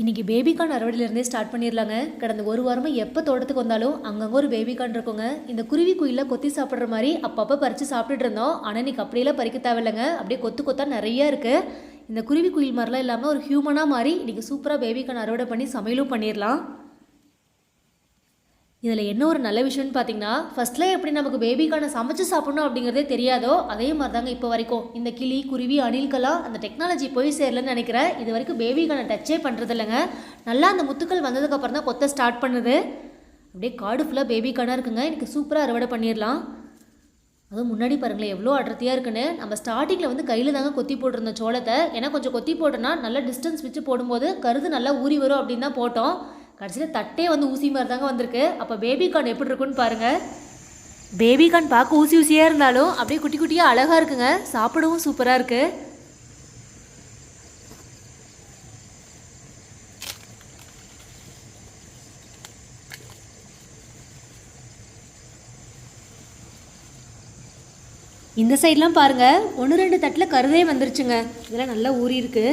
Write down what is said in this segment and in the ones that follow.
இன்றைக்கி baby corn அறுவடையிலேருந்தே start பண்ணிடலாங்க. கடந்த ஒரு வாரமாக எப்போ தோட்டத்துக்கு வந்தாலும் அங்கங்கே ஒரு பேபிகார்ன் இருக்குங்க. இந்த குருவி குயிலில் கொத்தி சாப்பிட்ற மாதிரி அப்பப்போ பறித்து சாப்பிட்டுட்டு இருந்தோம். ஆனால் இன்றைக்கி அப்படியெல்லாம் பறிக்க தேவையில்லைங்க. அப்படியே கொத்து கொத்தா நிறையா இருக்குது இந்த குருவி குயில் மாதிரிலாம் இல்லாமல் ஒரு ஹியூமனாக மாதிரி இன்றைக்கி சூப்பராக பேபிகார்ன் அறுவடை பண்ணி சமையலும் பண்ணிடலாம். இதில் என்ன ஒரு நல்ல விஷயம்னு பார்த்தீங்கன்னா ஃபர்ஸ்ட்ல எப்படி நமக்கு பேபிக்கான சமைச்சு சாப்பிடணும் அப்படிங்கிறதே தெரியாதோ அதே மாதிரி தாங்க இப்போ வரைக்கும். இந்த கிளி குருவி அணில்கெல்லாம் அந்த டெக்னாலஜி போய் சேரலன்னு நினைக்கிறேன் இது வரைக்கும் பேபிக்கான டச்சே பண்ணுறது இல்லைங்க. நல்லா அந்த முத்துக்கள் வந்ததுக்கப்புறம் தான் கொத்த ஸ்டார்ட் பண்ணுது. அப்படியே காடு ஃபுல்லாக பேபிக்கான இருக்குங்க. எனக்கு சூப்பராக அறுவடை பண்ணிடலாம் அதுவும் முன்னாடி பாருங்களேன் எவ்வளோ அடர்த்தியாக இருக்குன்னு. நம்ம ஸ்டார்டிங்கில் வந்து கையில் தாங்க கொத்தி போட்டிருந்தோம் சோளத்தை. ஏன்னா கொஞ்சம் கொத்தி போட்டோன்னா நல்லா டிஸ்டன்ஸ் வச்சு போடும்போது கருது நல்லா ஊறி வரும் அப்படின்னு தான் போட்டோம். கடைசியில் தட்டே வந்து ஊசி மாதிரி தாங்க வந்திருக்கு. அப்போ பேபி கார்ன் எப்படி இருக்குன்னு பாருங்கள் பேபி கார்ன் பார்க்க ஊசி ஊசியாக இருந்தாலும் அப்படியே குட்டி குட்டியாக அழகாக இருக்குங்க. சாப்பிடவும் சூப்பராக இருக்குது இந்த சைட்லாம் பாருங்கள் ஒன்று ரெண்டு தட்டில் கருதே வந்துருச்சுங்க. இதெல்லாம் நல்லா ஊறி இருக்குது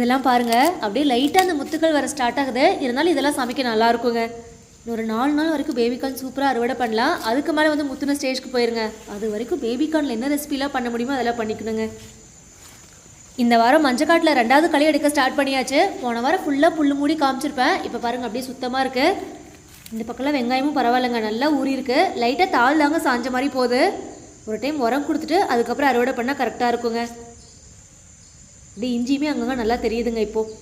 இதெல்லாம் பாருங்கள் அப்படியே லைட்டாக அந்த முத்துக்கள் வர ஸ்டார்ட் ஆகுது. இருந்தாலும் இதெல்லாம் சமைக்க நல்லா இருக்குங்க. ஒரு நாலு நாள் வரைக்கும் பேபிகார்ன் சூப்பராக அறுவடை பண்ணலாம். அதுக்கு மேலே வந்து முத்துன ஸ்டேஜ்க்கு போயிருங்க. அது வரைக்கும் பேபிகார்னில் என்ன ரெசிபிலாம் பண்ண முடியுமோ அதெல்லாம் பண்ணிக்கணுங்க. இந்த வாரம் மஞ்சக்காட்டில் ரெண்டாவது களை எடுக்க ஸ்டார்ட் பண்ணியாச்சு. போன வாரம் ஃபுல்லாக புல் மூடி காமிச்சிருப்பேன். இப்போ பாருங்கள் அப்படியே சுத்தமாக இருக்குது இந்த பக்கம்லாம் வெங்காயமும் பரவாயில்லைங்க. நல்லா ஊறி இருக்கு. லைட்டாக தாள் தாங்க சாஞ்ச மாதிரி போகுது. ஒரு டைம் உரம் கொடுத்துட்டு அதுக்கப்புறம் அறுவடை பண்ணால் கரெக்டாக இருக்குங்க. இப்படி இஞ்சியுமே அங்கங்கே நல்லா தெரியுதுங்க இப்போது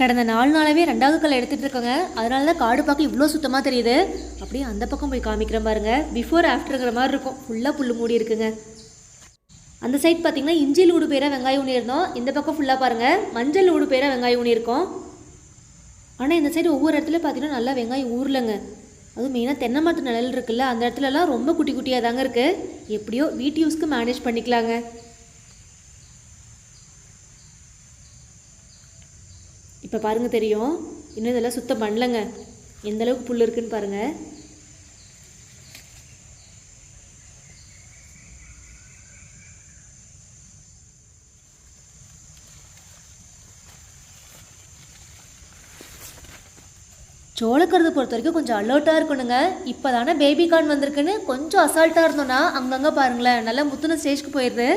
கடந்த நாலு நாளாவே ரெண்டாவது கல்லை எடுத்துகிட்டு இருக்கோங்க. அதனால தான் காடு பார்க்க இவ்வளோ சுத்தமாக தெரியுது. அப்படியே அந்த பக்கம் போய் காமிக்கிற பாருங்க. பிஃபோர் ஆஃப்டருங்கிற மாதிரி இருக்கும். ஃபுல்லாக புல் மூடி இருக்குங்க. அந்த சைட் பார்த்தீங்கன்னா இஞ்சில் ஊடு பேராக வெங்காயம் ஊனி இருந்தோம் இந்த பக்கம் ஃபுல்லாக பாருங்கள் மஞ்சள் ஊடு பேராக வெங்காயம் ஊனி இருக்கோம் ஆனால் இந்த சைடு ஒவ்வொரு இடத்துல பார்த்தீங்கன்னா நல்லா வெங்காயம் ஊரலங்க அதுவும் மெயினாக தென்னை மரத்து நிழல் இருக்குல்ல அந்த இடத்துலலாம் ரொம்ப குட்டி குட்டியாக தாங்க இருக்குது எப்படியோ வீட்டு யூஸ்க்கு மேனேஜ் பண்ணிக்கலாங்க. இப்போ பாருங்கள் தெரியும். இன்னும் இதெல்லாம் சுத்தம் பண்ணலங்க. எந்த அளவுக்கு புல் இருக்குன்னு பாருங்கள் சோளக்கருது பொறுத்த வரைக்கும் கொஞ்சம் அலர்ட்டாக இருக்கணுங்க. இப்போ தானே பேபி கார்ன் வந்திருக்குன்னு கொஞ்சம் அசால்ட்டாக இருந்தோன்னா அங்கங்கே பாருங்களேன் நல்லா முத்துன ஸ்டேஜ்க்கு போயிடுது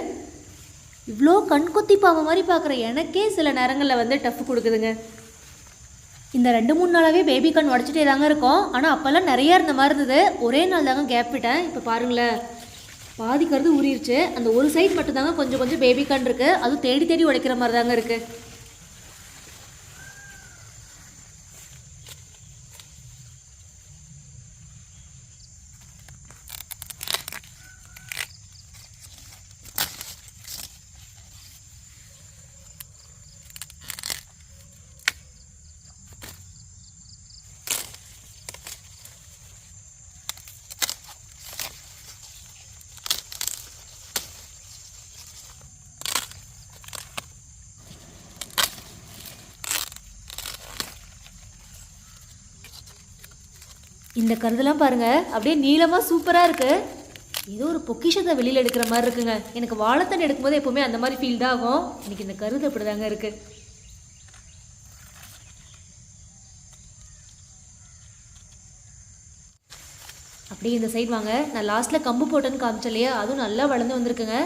இவ்வளோ கண்கொத்தி பாவ மாதிரி பார்க்குற எனக்கே சில நேரங்களில் வந்து டஃப் கொடுக்குதுங்க. இந்த ரெண்டு மூணு நாளாகவே பேபி கண் உடச்சிட்டே தாங்க இருக்கும். ஆனால் அப்போல்லாம் நிறையா இருந்த மாதிரி இருந்தது. ஒரே நாள் தாங்க கேப் விட்டேன். இப்போ பாருங்களேன் பாதிக்கிறது கருது ஊறிடுச்சு அந்த ஒரு சைட் மட்டும் தாங்க கொஞ்சம் கொஞ்சம் பேபி கண் இருக்குது அதுவும் தேடி தேடி உடைக்கிற மாதிரி தாங்க இருக்குது இந்த கருதெல்லாம் பாருங்க. அப்படியே நீளமாக சூப்பராக இருக்கு. ஏதோ ஒரு பொக்கிஷத்தை வெளியில் எடுக்கிற மாதிரி இருக்குங்க. எனக்கு வாழைத்தண்ணி எடுக்கும்போது எப்பவுமே அந்த மாதிரி ஃபீல் தான் ஆகும். எனக்கு இந்த கருது அப்படி தாங்க இருக்கு. அப்படியே இந்த சைடு வாங்க. நான் லாஸ்ட்டில் கம்பு போட்டேன்னு காமிச்சேன் இல்லையா அதுவும் நல்லா வளர்ந்து வந்திருக்குங்க.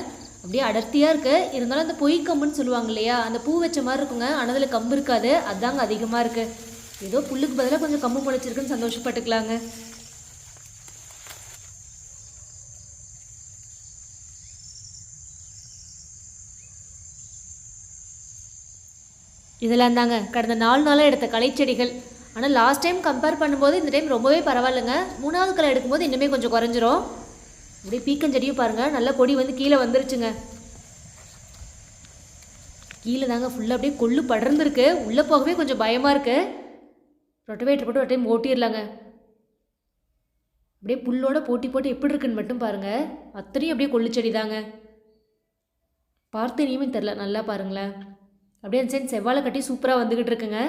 அப்படியே அடர்த்தியாக இருக்குது இருந்தாலும் அந்த பொய் கம்புன்னு சொல்லுவாங்க இல்லையா? அந்த பூ வச்ச மாதிரி இருக்குங்க. ஆனால் அதில் கம்பு இருக்காது. அதாங்க அதிகமாக இருக்குது ஏதோ புல்லுக்கு பதிலாக கொஞ்சம் கம்பு முளைச்சிருக்குன்னு சந்தோஷப்பட்டுக்கலாங்க. இதெல்லாம் தாங்க கடந்த நாலு நாளாக எடுத்த களைச்செடிகள் ஆனால் லாஸ்ட் டைம் கம்பேர் பண்ணும்போது இந்த டைம் ரொம்பவே பரவாயில்லைங்க. மூணாவது களை எடுக்கும்போது இன்னுமே கொஞ்சம் குறைஞ்சிரும். அப்படியே பீக்கஞ்செடியும் பாருங்கள் நல்லா கொடி வந்து கீழே வந்துருச்சுங்க. கீழே தாங்க ஃபுல்லாக அப்படியே கொள்ளு படர்ந்துருக்கு. உள்ளே போகவே கொஞ்சம் பயமாக இருக்குது ரொட்டவேட்டர் போட்டு ஒரு டைம் ஓட்டிடலாங்க அப்படியே புல்லோட போட்டி போட்டு எப்படி இருக்குன்னு மட்டும் பாருங்கள் அத்தனையும் அப்படியே கொள்ளுச்செடி தாங்க பார்த்தனியுமே தெரில நல்லா பாருங்களேன். அப்படியே அந்த சைடு செவ்வாழை கட்டி சூப்பராக வந்துக்கிட்டு இருக்குங்க.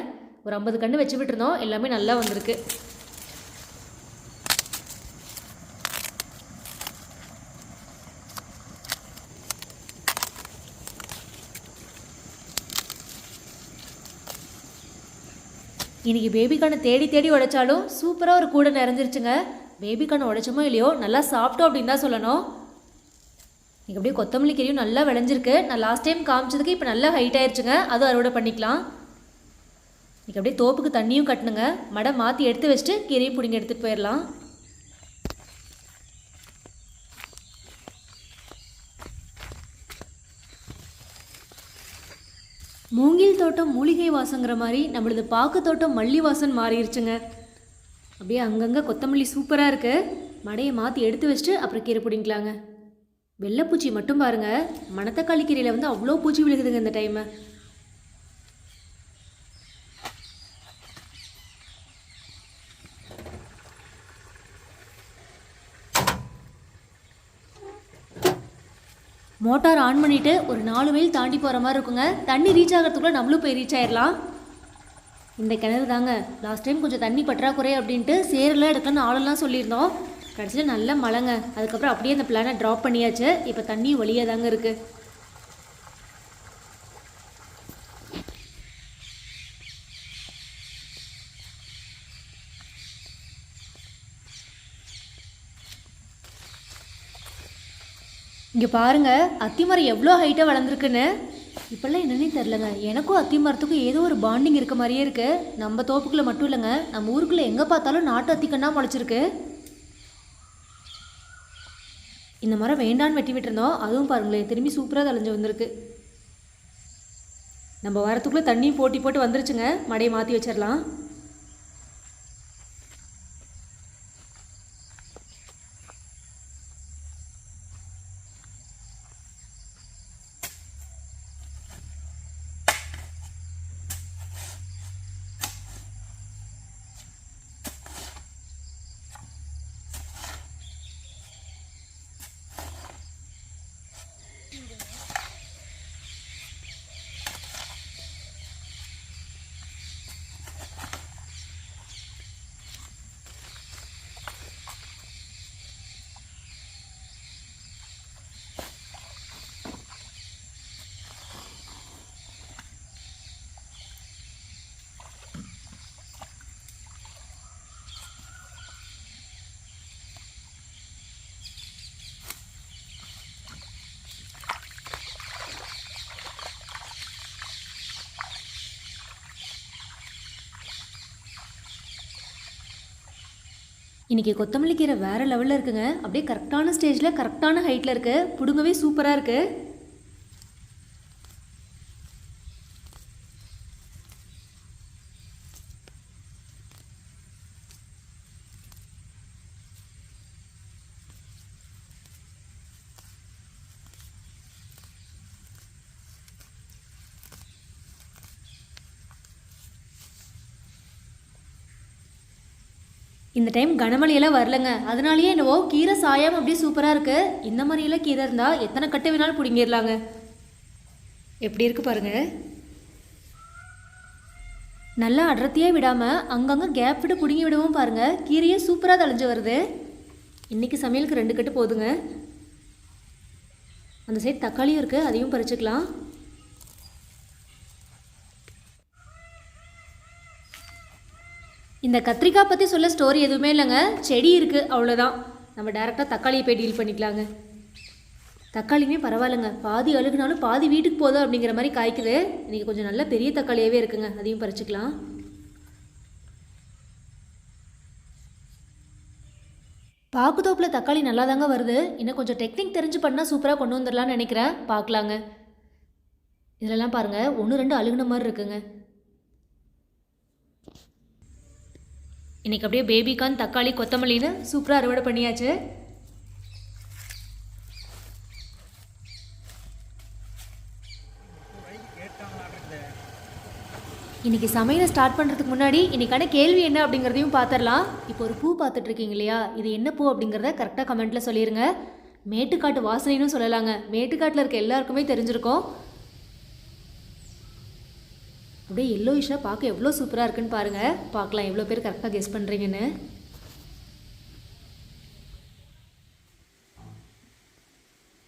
ஒரு ஐம்பது கன்று வச்சு விட்டுருந்தோம் எல்லாமே நல்லா வந்திருக்கு. இன்றைக்கி பேபிக்கான தேடி தேடி உடைச்சாலும் சூப்பராக ஒரு கூடை நிறைஞ்சிருச்சுங்க. பேபிக்கான உடைச்சோமோ இல்லையோ நல்லா சாப்பிட்டோம் அப்படின்னு தான் சொல்லணும். இங்கே அப்படியே கொத்தமல்லி கீரையும் நல்லா விளைஞ்சிருக்கு. நான் லாஸ்ட் டைம் காமிச்சதுக்கு இப்போ நல்லா ஹைட் ஆயிடுச்சுங்க அதுவும் அறுவடை பண்ணிக்கலாம். இன்றைக்கி அப்படியே தோப்புக்கு தண்ணியும் கட்டணுங்க. மடம் மாற்றி எடுத்து வச்சுட்டு கீரையும் பிடிங்க எடுத்துகிட்டு போயிடலாம். மூங்கில் தோட்டம் மூலிகை வாசங்கிற மாதிரி நம்மளது பாக்கு தோட்டம் மல்லி வாசன் மாறிடுச்சுங்க அப்படியே அங்கங்கே கொத்தமல்லி சூப்பராக இருக்குது மடையை மாற்றி எடுத்து வச்சுட்டு அப்புறம் கீரை பிடிங்கலாங்க. வெள்ளைப்பூச்சி மட்டும் பாருங்க. மணத்தக்காளி கீரையில் வந்து அவ்வளோ பூச்சி விழுகுதுங்க இந்த டைமு மோட்டார் ஆன் பண்ணிவிட்டு ஒரு நாலு மைல் தாண்டி போகிற மாதிரி இருக்குங்க. தண்ணி ரீச் ஆகிறதுக்குள்ளே நம்மளும் போய் ரீச் ஆயிடலாம் இந்த கிணறு தாங்க. லாஸ்ட் டைம் கொஞ்சம் தண்ணி பற்றாக்குறை அப்படின்ட்டு சேரெல்லாம் எடுக்கணும்னு ஆளெல்லாம் சொல்லியிருந்தோம். கடைசியில் நல்ல மழைங்க. அதுக்கப்புறம் அப்படியே அந்த பிளானை ட்ராப் பண்ணியாச்சு. இப்போ தண்ணி வழியாக தாங்க இருக்குது இங்கே பாருங்க அத்திமரம் எவ்வளோ ஹைட்டாக வளர்ந்துருக்குன்னு. இப்போல்லாம் என்னன்னே தெரிலங்க எனக்கும் அத்திமரத்துக்கும் ஏதோ ஒரு பாண்டிங் இருக்க மாதிரியே இருக்கு. நம்ம தோப்புக்குள்ளே மட்டும் இல்லைங்க நம்ம ஊருக்குள்ளே எங்கே பார்த்தாலும் நாட்டு அத்திக்கண்ணா முளைச்சிருக்கு. இந்த மரம் வேண்டான்னு வெட்டி விட்டுருந்தோம் அதுவும் பாருங்களேன் திரும்பி சூப்பராக தலைஞ்சு வந்திருக்கு. நம்ம வரத்துக்குள்ளே தண்ணியும் போட்டி போட்டு வந்துருச்சுங்க மடையை மாற்றி வச்சிடலாம் இன்றைக்கி கொத்தமல்லி கீரை வேறு லெவலில் இருக்குங்க. அப்படியே கரெக்டான ஸ்டேஜில் கரெக்டான ஹைட்டில் இருக்குது பிடுங்கவே சூப்பராக இருக்குது இந்த டைம் கனமழையெல்லாம் வரலங்க. அதனாலேயே என்னவோ கீரை சாயம் அப்படியே சூப்பராக இருக்குது இந்த மாதிரியெல்லாம் கீரை இருந்தால் எத்தனை கட்டு வேணாலும் பிடுங்கிடலாங்க. எப்படி இருக்கு பாருங்க. நல்லா அடர்த்தியாக விடாமல் அங்கங்கே கேப் விட்டு பிடுங்கி விடவும் பாருங்கள் கீரையே சூப்பராக தளைஞ்சு வருது. இன்றைக்கி சமையலுக்கு ரெண்டு கட்டு போதுங்க. அந்த சைடு தக்காளியும் இருக்குது அதையும் பறிச்சுக்கலாம். இந்த கத்திரிக்காய் பற்றி சொல்ல ஸ்டோரி எதுவுமே இல்லைங்க. செடி இருக்குது அவ்வளோதான் நம்ம டேரெக்டாக தக்காளியை போய் டீல் பண்ணிக்கலாங்க. தக்காளியுமே பரவாயில்லைங்க. பாதி அழுகுனாலும் பாதி வீட்டுக்கு போதும் அப்படிங்கிற மாதிரி காய்க்குது. இன்றைக்கி கொஞ்சம் நல்ல பெரிய தக்காளியாகவே இருக்குங்க. அதையும் பறிச்சுக்கலாம். பாக்குதோப்பில் தக்காளி நல்லா தாங்க வருது. இன்னும் கொஞ்சம் டெக்னிக் தெரிஞ்சு பண்ணால் சூப்பராக கொண்டு வந்துடலாம்னு நினைக்கிறேன். பார்க்கலாங்க இதிலெல்லாம் பாருங்கள் ஒன்று ரெண்டு அழுகுன மாதிரி இருக்குங்க. இன்றைக்கி அப்படியே பேபிகான் தக்காளி கொத்தமல்லின்னு சூப்பராக அறுவடை பண்ணியாச்சு. இன்றைக்கி சமையலை ஸ்டார்ட் பண்ணுறதுக்கு முன்னாடி இன்றைக்கான கேள்வி என்ன அப்படிங்கிறதையும் பார்த்துடலாம் இப்போ ஒரு பூ பார்த்துட்ருக்கீங்க இல்லையா? இது என்ன பூ அப்படிங்கிறத கரெக்டாக கமெண்ட்டில் சொல்லிடுங்க மேட்டுக்காட்டு வாசனைன்னு சொல்லலாங்க. மேட்டுக்காட்டில் இருக்க எல்லாருக்குமே தெரிஞ்சிருக்கோம். அப்படியே எல்லோயிஷாக பார்க்க எவ்வளோ சூப்பராக இருக்குன்னு பாருங்கள் பார்க்கலாம் எவ்வளோ பேர் கரெக்டாக கெஸ் பண்ணுறீங்கன்னு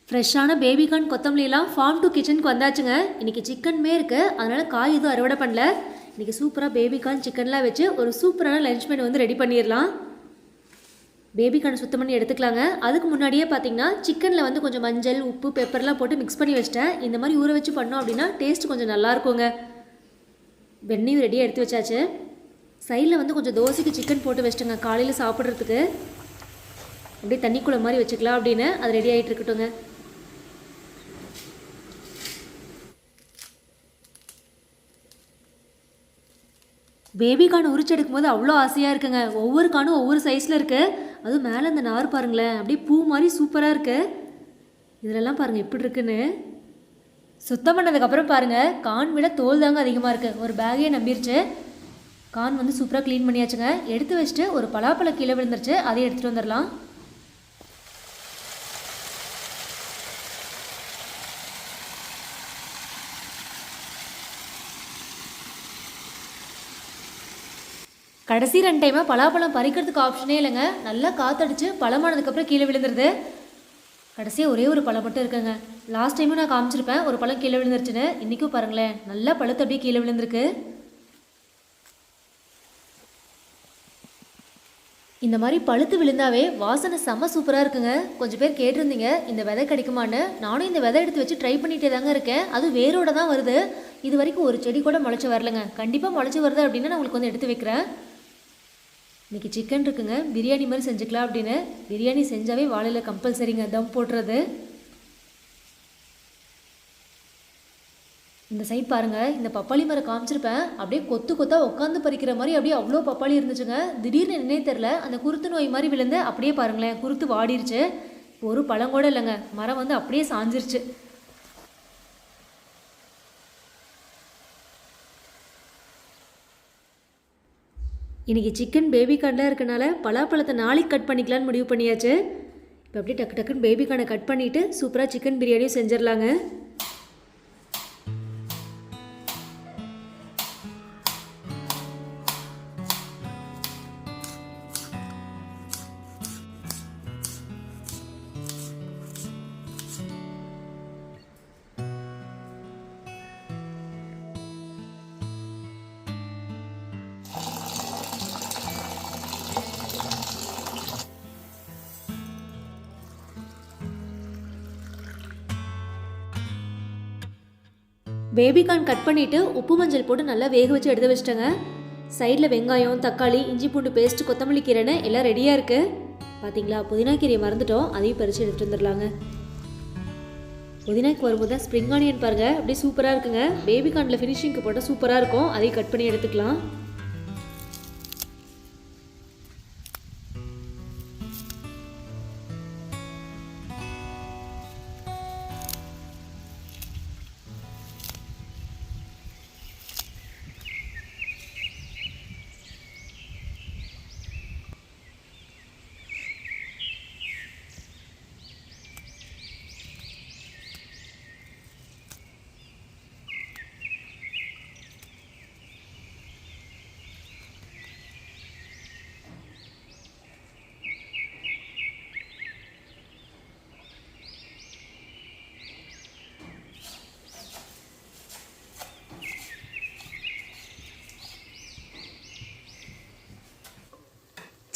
ஃப்ரெஷ்ஷான பேபிகார்ன் கொத்தமல்லிலாம் ஃபார்ம் டு கிச்சனுக்கு வந்தாச்சுங்க. இன்றைக்கி சிக்கன்மே இருக்குது அதனால் காய் எதுவும் அறுவடை பண்ணல. இன்றைக்கி சூப்பராக பேபிகார்ன் சிக்கன்லாம் வச்சு ஒரு சூப்பரான லஞ்ச் மெனு வந்து ரெடி பண்ணிடலாம். பேபிகார்ன் சுத்தம் பண்ணி எடுத்துக்கலாங்க. அதுக்கு முன்னாடியே பார்த்தீங்கன்னா சிக்கனில் வந்து கொஞ்சம் மஞ்சள் உப்பு பெப்பர்லாம் போட்டு மிக்ஸ் பண்ணி வச்சிட்டேன். இந்த மாதிரி ஊற வச்சு பண்ணோம் அப்படின்னா டேஸ்ட் கொஞ்சம் நல்லா இருக்குங்க. வெண்ணையும் ரெடியாக எடுத்து வச்சாச்சு. சைடில் வந்து கொஞ்சம் தோசைக்கு சிக்கன் போட்டு வச்சிட்டேங்க காலையில் சாப்பிட்றதுக்கு. அப்படியே தண்ணிக்குள்ள மாதிரி வச்சுக்கலாம் அப்படின்னு அது ரெடி ஆகிட்டு இருக்கட்டுங்க பேபி கான் உரிச்சு எடுக்கும்போது அவ்வளோ ஆசையாக இருக்குங்க. ஒவ்வொரு கானும் ஒவ்வொரு சைஸில் இருக்குது அதுவும் மேலே அந்த நார் பாருங்களேன் அப்படியே பூ மாதிரி சூப்பராக இருக்குது இதிலெல்லாம் பாருங்கள் எப்படி இருக்குன்னு. சுத்தம் பண்ணதுக்கப்புறம் பாருங்கள் கான் விட தோல் தாங்க அதிகமாக இருக்குது ஒரு பேக்கையே நம்பிருச்சு. கான் வந்து சூப்பராக க்ளீன் பண்ணியாச்சுங்க. எடுத்து வச்சுட்டு ஒரு பலாப்பழம் கீழே விழுந்துருச்சு. அதையும் எடுத்துகிட்டு வந்துடலாம். கடைசி ரெண்டு டைமாக பலாப்பழம் பறிக்கிறதுக்கு ஆப்ஷனே இல்லைங்க. நல்லா காற்றடிச்சு பழமானதுக்கப்புறம் கீழே விழுந்துருது. கடைசியாக ஒரே ஒரு பழம் மட்டும் இருக்குங்க. லாஸ்ட் டைமும் நான் காமிச்சிருப்பேன். ஒரு பழம் கீழே விழுந்துருச்சுன்னு. இன்றைக்கும் பாருங்களேன். நல்லா பழுத்து அப்படியே கீழே விழுந்திருக்கு. இந்த மாதிரி பழுத்து விழுந்தாவே வாசனை செம்ம சூப்பராக இருக்குங்க. கொஞ்சம் பேர் கேட்டிருந்தீங்க இந்த விதை கிடைக்குமான்னு. நானும் இந்த விதை எடுத்து வச்சு ட்ரை பண்ணிகிட்டே தாங்க இருக்கேன். அது வேரோட தான் வருது. இது வரைக்கும் ஒரு செடி கூட முளைச்சி வரலங்க. கண்டிப்பாக முளைச்சி வருது அப்படின்னு நான் உங்களுக்கு வந்து எடுத்து வைக்கிறேன். இன்றைக்கி சிக்கன் இருக்குங்க. பிரியாணி மாதிரி செஞ்சுக்கலாம் அப்படின்னு. பிரியாணி செஞ்சாவே வாழையில் கம்பல்சரிங்க தம் போடுறது. இந்த சைட் பாருங்கள் இந்த பப்பாளி மரம் காமிச்சிருப்பேன். அப்படியே கொத்து கொத்தா உட்காந்து பறிக்கிற மாதிரி அப்படியே அவ்வளோ பப்பாளி இருந்துச்சுங்க. திடீர்னு என்னன்னே தெரில அந்த குருத்து நோய் மாதிரி விழுந்து அப்படியே பாருங்களேன் குருத்து வாடிருச்சு. ஒரு பழம் கூட இல்லைங்க. மரம் வந்து அப்படியே சாஞ்சிருச்சு. இன்றைக்கி சிக்கன் பேபி கார்னில் இருக்கனால பலாப்பழத்தை நாளைக்கு கட் பண்ணிக்கலான்னு முடிவு பண்ணியாச்சு. இப்போ அப்படியே டக்கு டக்குன்னு பேபி கார்டை கட் பண்ணிவிட்டு சூப்பராக சிக்கன் பிரியாணியும் செஞ்சிடலாங்க. பேபிகார்ன் கட் பண்ணிவிட்டு உப்பு மஞ்சள் போட்டு நல்லா வேக வச்சு எடுத்து வச்சிட்டேங்க. சைடில் வெங்காயம் தக்காளி இஞ்சி பூண்டு பேஸ்ட் கொத்தமல்லி கீரைன்னு எல்லாம் ரெடியாக இருக்குது பார்த்தீங்களா புதினா கீரையை மறந்துட்டோம். அதையும் பறித்து எடுத்துகிட்டு வந்துடலாங்க. புதினாக்கு வரும்போது தான் ஸ்ப்ரிங் ஆனியன் பாருங்கள் அப்படியே சூப்பராக இருக்குங்க. பேபிகார்னில் ஃபினிஷிங்க்கு போட்டால் சூப்பராக இருக்கும். அதையும் கட் பண்ணி எடுத்துக்கலாம்.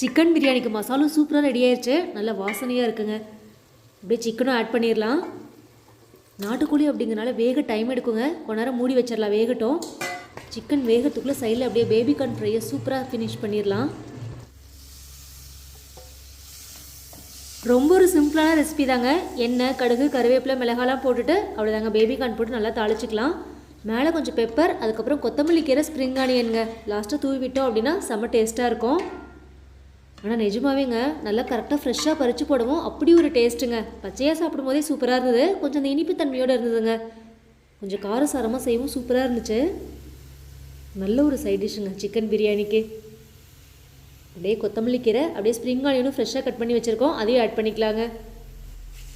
சிக்கன் பிரியாணிக்கு மசாலும் சூப்பராக ரெடி ஆயிடுச்சு நல்ல வாசனையாக இருக்குங்க. அப்படியே சிக்கனும் ஆட் பண்ணிடலாம். நாட்டுக்கோழி அப்படிங்கிறனால வேக டைம் எடுக்குங்க. கொஞ்ச நேரம் மூடி வச்சிடலாம் வேகட்டும். சிக்கன் வேகத்துக்குள்ளே சைடில் அப்படியே பேபி கார்ன் ஃப்ரையை சூப்பராக ஃபினிஷ் பண்ணிடலாம். ரொம்ப ஒரு சிம்பிளான ரெசிபி தாங்க. எண்ணெய் கடுகு கருவேப்பிலை மிளகாலாம் போட்டுட்டு அவ்வளோதாங்க பேபி கார்ன் போட்டு நல்லா தாளிச்சிக்கலாம். மேலே கொஞ்சம் பெப்பர் அதுக்கப்புறம் கொத்தமல்லி கீரை ஸ்ப்ரிங் ஆனியனுங்க லாஸ்ட்டாக தூவி விட்டோம் அப்படின்னா செம்ம டேஸ்ட்டாக இருக்கும். ஆனால் நிஜமாவேங்க நல்லா கரெக்டாக ஃப்ரெஷ்ஷாக பறித்து போடவும் அப்படி ஒரு டேஸ்ட்டுங்க பச்சையாக சாப்பிடும் போதே சூப்பராக இருந்தது. கொஞ்சம் அந்த இனிப்பு தன்மையோடு இருந்ததுங்க. கொஞ்சம் காரசாரமாக செய்யவும் சூப்பராக இருந்துச்சு. நல்ல ஒரு சைட் டிஷ்ஷுங்க சிக்கன் பிரியாணிக்கு. அப்படியே கொத்தமல்லி கீரை அப்படியே ஸ்ப்ரிங் ஆனியனும் ஃப்ரெஷ்ஷாக கட் பண்ணி வச்சுருக்கோம். அதையும் ஆட் பண்ணிக்கலாங்க.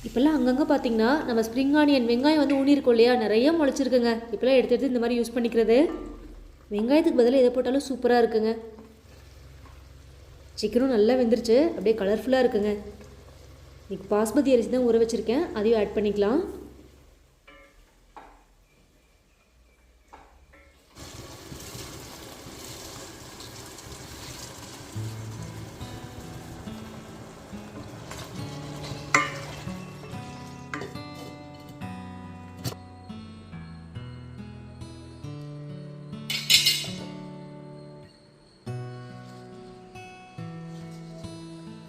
இப்போல்லாம் அங்கங்கே பார்த்தீங்கன்னா நம்ம ஸ்ப்ரிங் ஆனியன் வெங்காயம் வந்து ஊனியிருக்கோம் இல்லையா? நிறைய முளைச்சிருக்குங்க. இப்போல்லாம் எடுத்து எடுத்து இந்த மாதிரி யூஸ் பண்ணிக்கிறது. வெங்காயத்துக்கு பதிலாக எதை போட்டாலும் சூப்பராக இருக்குங்க. சிக்கனும் நல்லா வெந்துருச்சு. அப்படியே கலர்ஃபுல்லாக இருக்குங்க. இன்றைக்கி பாஸ்மதி அரிசி தான் ஊற வச்சுருக்கேன். அதையும் ஆட் பண்ணிக்கலாம்.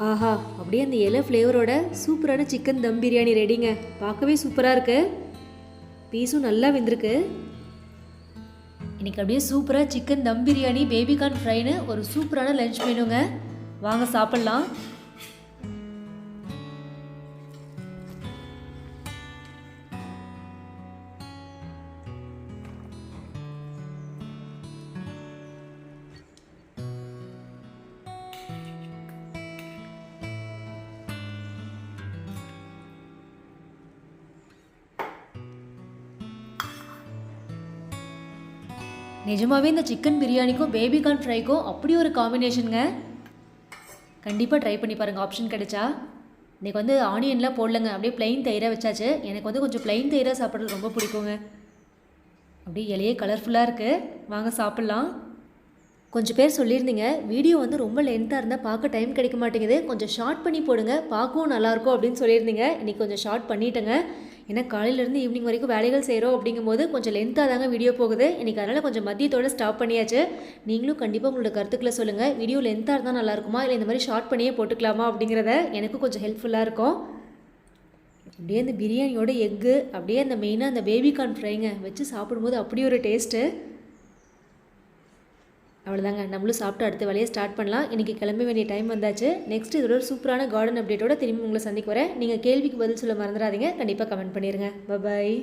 ஆஹா அப்படியே அந்த இலை ஃப்ளேவரோட சூப்பரான சிக்கன் தம் பிரியாணி ரெடிங்க பார்க்கவே சூப்பராக இருக்கு. பீஸும் நல்லா வெந்திருக்கு. இன்னைக்கு அப்படியே சூப்பராக chicken dum biryani baby corn ஃப்ரைன்னு ஒரு சூப்பரான லஞ்ச் மெனுங்க வாங்க சாப்பிட்லாம். நிஜமாவே இந்த சிக்கன் பிரியாணிக்கும் பேபிகார்ன் ஃப்ரைக்கும் அப்படி ஒரு காம்பினேஷனுங்க கண்டிப்பாக ட்ரை பண்ணி பாருங்கள் ஆப்ஷன் கிடைச்சா. இன்றைக்கி வந்து ஆனியன்லாம் போடலங்க. அப்படியே பிளைன் தயிராக வச்சாச்சு. எனக்கு வந்து கொஞ்சம் பிளைன் தயிராக சாப்பிட்றது ரொம்ப பிடிக்குங்க. அப்படியே இலையே கலர்ஃபுல்லாக இருக்குது வாங்க சாப்பிட்லாம். கொஞ்சம் பேர் சொல்லியிருந்தீங்க. வீடியோ வந்து ரொம்ப லென்த்தாக இருந்தால் பார்க்க டைம் கிடைக்க மாட்டேங்குது. கொஞ்சம் ஷார்ட் பண்ணி போடுங்க. பார்க்கவும் நல்லாயிருக்கும் அப்படின்னு சொல்லியிருந்தீங்க. இன்றைக்கி கொஞ்சம் ஷார்ட் பண்ணிட்டேங்க. ஏன்னா காலையிலேருந்து ஈவினிங் வரைக்கும் வேலைகள் செய்கிறோம் அப்படிங்கும்போது கொஞ்சம் லென்த்தாக தாங்க வீடியோ போகுது. இன்றைக்கி அதனால் கொஞ்சம் மதியத்தோட ஸ்டாப் பண்ணியாச்சு. நீங்களும் கண்டிப்பாக உங்களோட கருத்துக்களை சொல்லுங்கள் வீடியோ லென்த்தாக இருந்தால் நல்லா இருக்குமா? இல்லை இந்த மாதிரி ஷார்ட் பண்ணியே போட்டுக்கலாமா? அப்படிங்கிறத எனக்கும் கொஞ்சம் ஹெல்ப்ஃபுல்லாக இருக்கும். அப்படியே அந்த பிரியாணியோட எக்கு அப்படியே அந்த மெயினாக அந்த பேபிகார்ன் ஃப்ரைங்க வச்சு சாப்பிடும்போது அப்படி ஒரு டேஸ்ட்டு அவ்வளோதாங்க நம்மளும் சாப்பிட்டு அடுத்த வேலையை ஸ்டார்ட் பண்ணலாம். இன்றைக்கி கிளம்ப வேண்டிய டைம் வந்தாச்சு. நெக்ஸ்ட் இதோட ஒரு சூப்பரான கார்டன் அப்டேட்டோட திரும்பி உங்களை சந்திக்க வரேன் நீங்கள் கேள்விக்கு பதில் சொல்ல மறந்துடாதீங்க. கண்டிப்பாக கமெண்ட் பண்ணிடுங்க பாய்